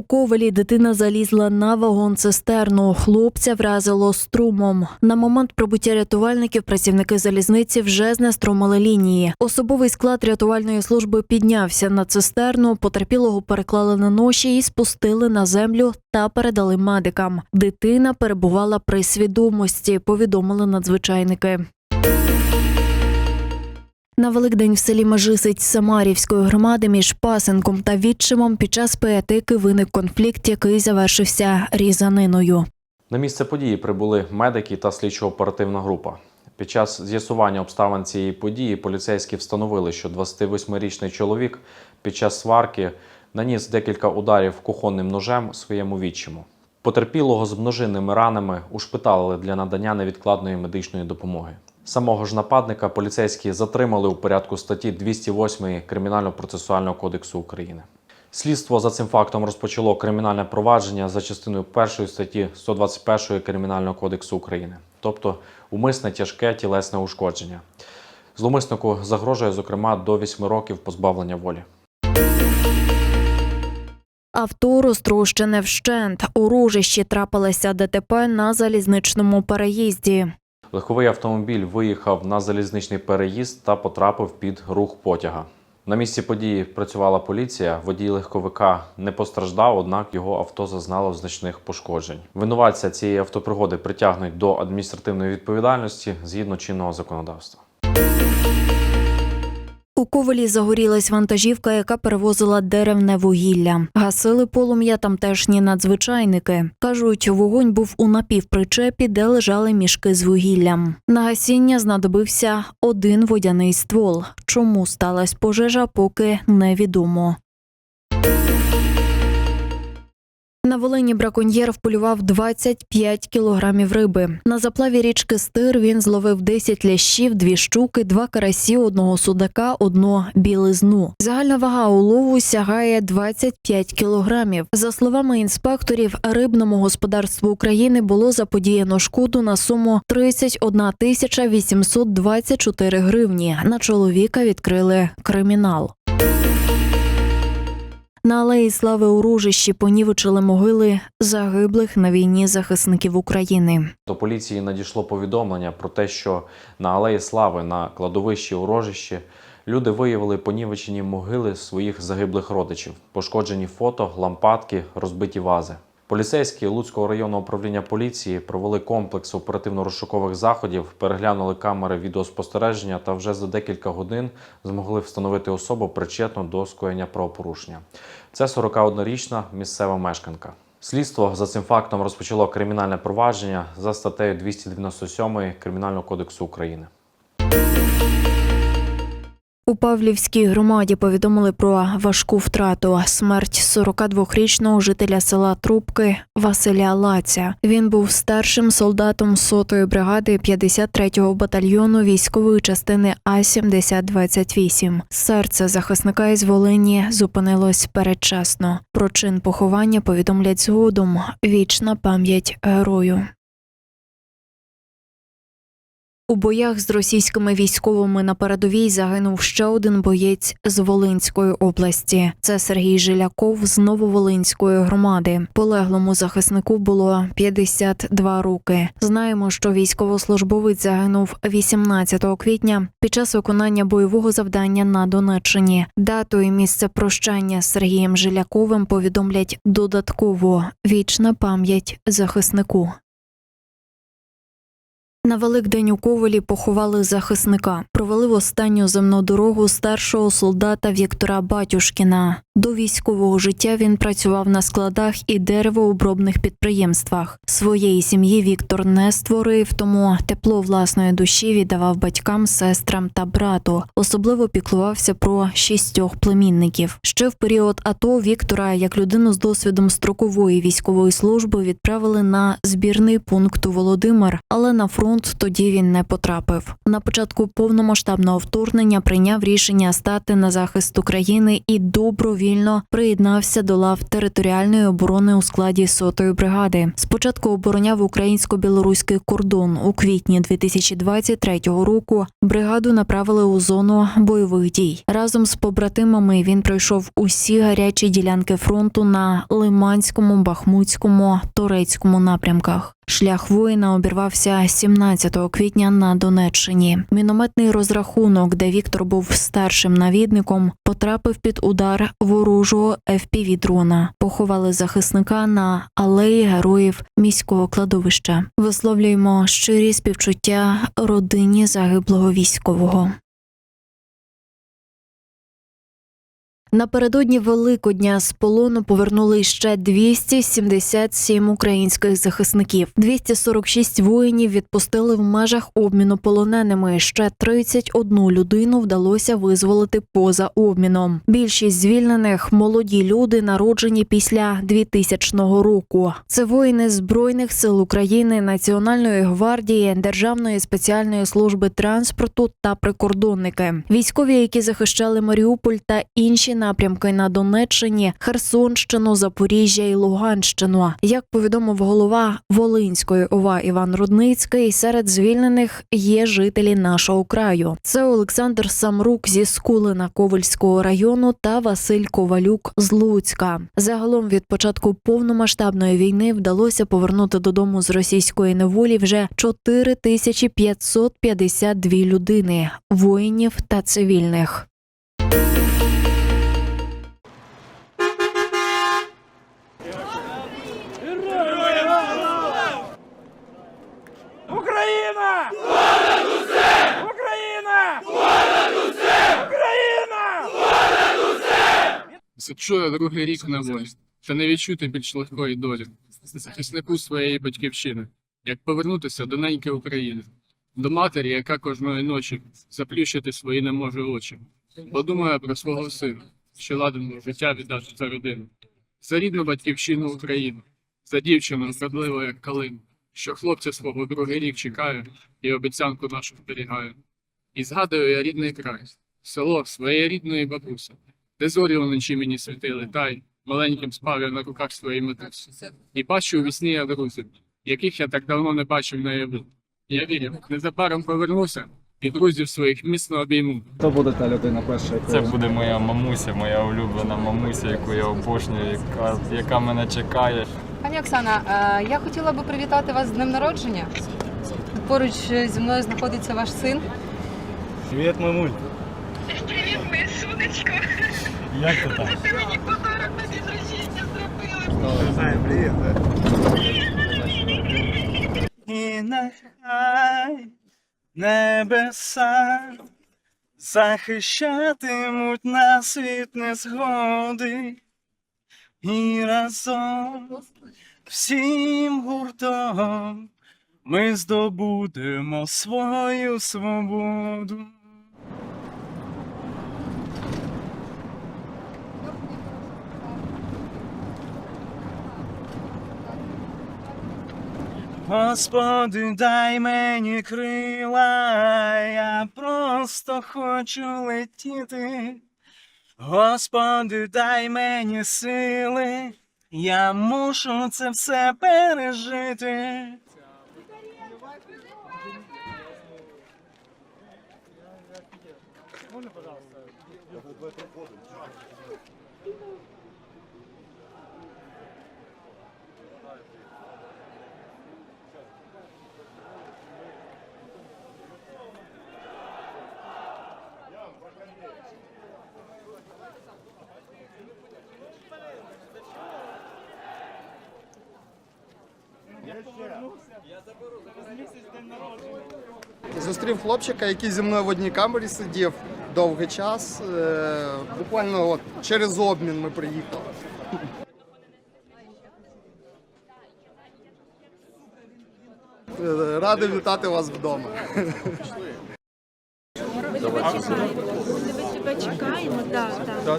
Ковелі дитина залізла на вагон цистерну. Хлопця вразило струмом. На момент прибуття рятувальників працівники залізниці вже знеструмили лінії. Особовий склад рятувальної служби піднявся на цистерну, потерпілого переклали на ноші і спустили на землю та передали медикам. Дитина перебувала при свідомості. Повідомили надзвичайники. На Великдень в селі Межисиць Самарівської громади між пасенком та відчимом під час піатики виник конфлікт, який завершився різаниною. На місце події прибули медики та слідчо-оперативна група. Під час з'ясування обставин цієї події поліцейські встановили, що 28-річний чоловік під час сварки наніс декілька ударів кухонним ножем своєму відчиму. Потерпілого з множинними ранами ушпиталили для надання невідкладної медичної допомоги. Самого ж нападника поліцейські затримали у порядку статті 208 Кримінально-процесуального кодексу України. Слідство за цим фактом розпочало кримінальне провадження за частиною 1 статті 121 Кримінального кодексу України, тобто умисне тяжке тілесне ушкодження. Зловмиснику загрожує, зокрема, до 8 років позбавлення волі. Авто розтрощене вщент. У ружищі трапилося ДТП на залізничному переїзді. Легковий автомобіль виїхав на залізничний переїзд та потрапив під рух потяга. На місці події працювала поліція. Водій легковика не постраждав, однак його авто зазнало значних пошкоджень. Винуватця цієї автопригоди притягнуть до адміністративної відповідальності згідно чинного законодавства. У Ковелі загорілась вантажівка, яка перевозила деревне вугілля. Гасили полум'я тамтешні надзвичайники. Кажуть, вогонь був у напівпричепі, де лежали мішки з вугіллям. На гасіння знадобився один водяний ствол. Чому сталася пожежа, поки невідомо. На Волині браконьєр вполював 25 кілограмів риби. На заплаві річки Стир він зловив 10 лящів, дві щуки, два карасі, одного судака, одну білизну. Загальна вага улову сягає 25 кілограмів. За словами інспекторів, рибному господарству України було заподіяно шкоду на суму 31 тисяча 824 гривні. На чоловіка відкрили кримінал. На алеї слави у Ружищі понівечили могили загиблих на війні захисників України. До поліції надійшло повідомлення про те, що на Алеї Слави на кладовищі у Рожищі люди виявили понівечені могили своїх загиблих родичів, пошкоджені фото, лампадки, розбиті вази. Поліцейські Луцького районного управління поліції провели комплекс оперативно-розшукових заходів, переглянули камери відеоспостереження та вже за декілька годин змогли встановити особу причетну до скоєння правопорушення. Це 41-річна місцева мешканка. Слідство за цим фактом розпочало кримінальне провадження за статтею 297 Кримінального кодексу України. У Павлівській громаді повідомили про важку втрату смерть 42-річного жителя села Трубки Василя Лаця. Він був старшим солдатом сотої бригади 53-го батальйону військової частини А 7028 Серце захисника із Волині зупинилось передчасно. Про чин поховання повідомлять згодом. Вічна пам'ять герою. У боях з російськими військовими на передовій загинув ще один боєць з Волинської області. Це Сергій Жиляков з Нововолинської громади. Полеглому захиснику було 52 роки. Знаємо, що військовослужбовець загинув 18 квітня під час виконання бойового завдання на Донеччині. Дату і місце прощання з Сергієм Жиляковим повідомлять додатково. Вічна пам'ять захиснику. На Великдень у Ковелі поховали захисника. Провели в останню земну дорогу старшого солдата Віктора Батюшкіна. До військового життя він працював на складах і деревообробних підприємствах. Своєї сім'ї Віктор не створив, тому тепло власної душі віддавав батькам, сестрам та брату. Особливо піклувався про шістьох племінників. Ще в період АТО Віктора, як людину з досвідом строкової військової служби, відправили на збірний пункт у Володимир, але на фронт тоді він не потрапив. На початку повномасштабного вторгнення прийняв рішення стати на захист України і добровільно добровільно приєднався до лав територіальної оборони у складі сотої бригади. Спочатку обороняв українсько-білоруський кордон. У квітні 2023 року бригаду направили у зону бойових дій. Разом з побратимами він пройшов усі гарячі ділянки фронту на Лиманському, Бахмутському, Торецькому напрямках. Шлях воїна обірвався 17 квітня на Донеччині. Мінометний розрахунок, де Віктор був старшим навідником, потрапив під удар ворожого fpv дрона. Поховали захисника на алеї героїв міського кладовища. Висловлюємо щирі співчуття родині загиблого військового. Напередодні Великодня з полону повернули ще 277 українських захисників. 246 воїнів відпустили в межах обміну полоненими. Ще 31 людину вдалося визволити поза обміном. Більшість звільнених молоді люди, народжені після 2000 року. Це воїни збройних сил України, Національної гвардії, Державної спеціальної служби транспорту та прикордонники. Військові, які захищали Маріуполь та інші напрямки на Донеччині, Херсонщину, Запоріжжя і Луганщину. Як повідомив голова Волинської ОВА Іван Рудницький, серед звільнених є жителі нашого краю. Це Олександр Самрук зі Скулина Ковальського району та Василь Ковалюк з Луцька. Загалом від початку повномасштабної війни вдалося повернути додому з російської неволі вже 4552 людини воїнів та цивільних. Якщо я другий рік на волі, та не відчути більш легкої долі, захиснику своєї батьківщини, як повернутися до неньки України, до матері, яка кожної ночі заплющити свої не може очі, подумає про свого сина, що ладен життя віддати за родину, за рідну батьківщину України, за дівчину вродливу, як калину, що хлопця свого другий рік чекає і обіцянку нашу зберігає. І згадую я рідний край, село своєї рідної бабуси, де зорі уночі мені світили, та й маленьким спав я на руках своєї матусі. І бачу у вісні я друзів, яких я так давно не бачив наяву. Я вірю, незабаром повернуся і друзів своїх міцно обійму. Хто буде та людина перша? яку Це ви- буде моя мамуся, моя улюблена мамуся, яку я обожнюю, яка, яка мене чекає. Пані Оксана, е, я хотіла би привітати вас з днем народження. Поруч зі мною знаходиться ваш син. Привіт, мамуль. Моє сонечко. Як ти там? Ти мені подарок на день рождення зробила. Знаємо, привіт. І нехай небеса захищатимуть нас від незгоди. І разом всім гуртом ми здобудемо свою свободу. Господи, дай мені крила, я просто хочу летіти. Господи, дай мені сили, я мушу це все пережити. Зустрів хлопчика, який зі мною в одній камері сидів довгий час. Е, Буквально от через обмін ми приїхали. Е, Радий вітати вас вдома. Ми тебе чекаємо, да, да,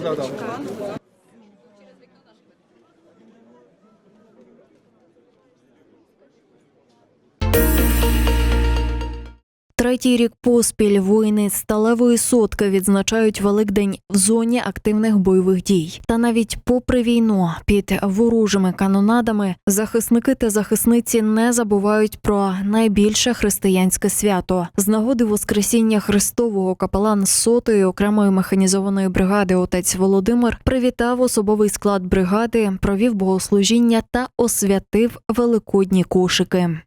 Третій рік поспіль воїни сталевої сотки відзначають Великдень в зоні активних бойових дій. Та навіть попри війну під ворожими канонадами захисники та захисниці не забувають про найбільше християнське свято. З нагоди Воскресіння Христового капелан сотої окремої механізованої бригади отець Володимир привітав особовий склад бригади, провів богослужіння та освятив великодні кошики.